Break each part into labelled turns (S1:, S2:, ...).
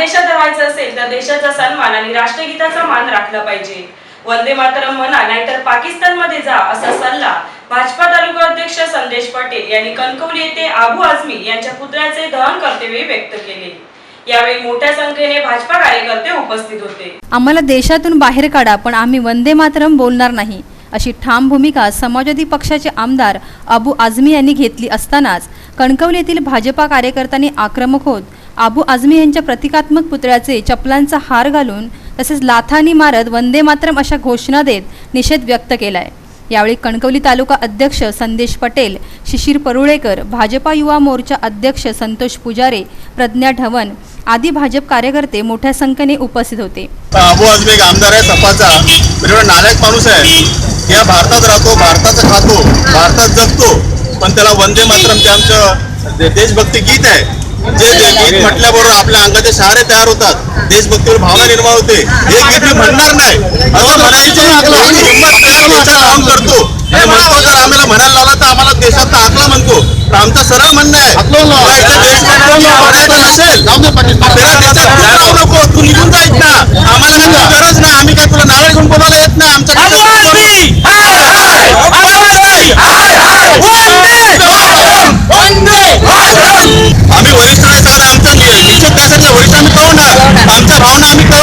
S1: देशात राहायचं असेल तर देशाचा सन्मान आणि राष्ट्रगीताचा मान राखला पाहिजे. वंदे मातरम म्हणा नाहीतर पाकिस्तानमध्ये जा असा सल्ला भाजपा तालुका अध्यक्ष संदेश पटेल यांनी कणकवली येथे आबू आझमी यांच्या पुतळ्याचे दहन कर्तव्य व्यक्त केले. यावेळी मोठ्या संख्येने भाजपा कार्यकर्ते उपस्थित होते.
S2: आम्हाला देशातून बाहेर काढा पण आम्ही वंदे मातरम बोलणार नाही अशी ठाम भूमिका समाजवादी पक्षाचे आमदार अबू आझमी यांनी घेतली असतानाच कणकवली येथील भाजपा कार्यकर्त्यांनी आक्रमक होत अबू आझमी यांच्या प्रतिकात्मक पुतळ्याचे चपलांचा हार घालून तसेच लाथानी मारत वंदे मातरम अशा घोषणा देत निषेध व्यक्त केला आहे यावेळी कणकवली तालुका अध्यक्ष संदेश पटेल शिशिर परुळेकर भाजपा युवा मोर्चा अध्यक्ष संतोष पुजारे प्रज्ञा ढवन आदी भाजप कार्यकर्ते मोठ्या संख्येने उपस्थित होते.
S3: अबू आझमी एक आमदार आहे सपाचा. म्हणजे नालायक माणूस आहे. या भारतात राहतो भारताचं खातो भारतात जगतो पण त्याला वंदे मातरम आमचं देशभक्ती गीत आहे. जे जे गीत म्हटल्याबरोबर आपल्या अंगाचे शहारे तयार होतात. देशभक्तीवर भावना निर्माण होते. हे गीत मी म्हणणार नाही. असं म्हणायची राहून करतो. जर आम्हाला म्हणायला लावला तर आम्हाला देशात आकला म्हणतो. तर आमचं सरळ म्हणणं आहे. तू राहू नको. तू निघून जायच ना आम्हाला काही तुझी गरज नाही आम्ही काय तुला नारळ घेऊन बोलायला येत नाही आमच्या आम्ही वरिष्ठ नाही साहेब आमचं नि- निश्चित त्यासाठी वरिष्ठ आम्ही कळवणार आमच्या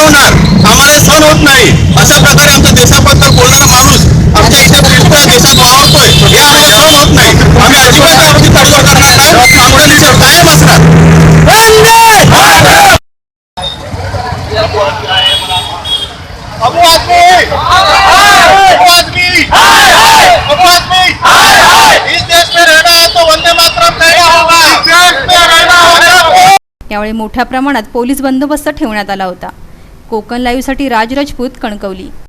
S3: कळवणार आम्हाला सहन होत नाही. अशा प्रकारे आमच्या देशाबद्दल बोलणारा माणूस आमच्या इथे फिरतोय देशात वावरतोय. हे आम्हाला सहन होत नाही. आम्ही अजिबात त्यावरती तडजोड करणार नाही. आमचा निषेध कायम असणार है
S2: यावेळी मोठ्या प्रमाणात पोलीस बंदोबस्त ठेवण्यात आला होता. कोकण लाईव्हसाठी राज राजपूत कणकवली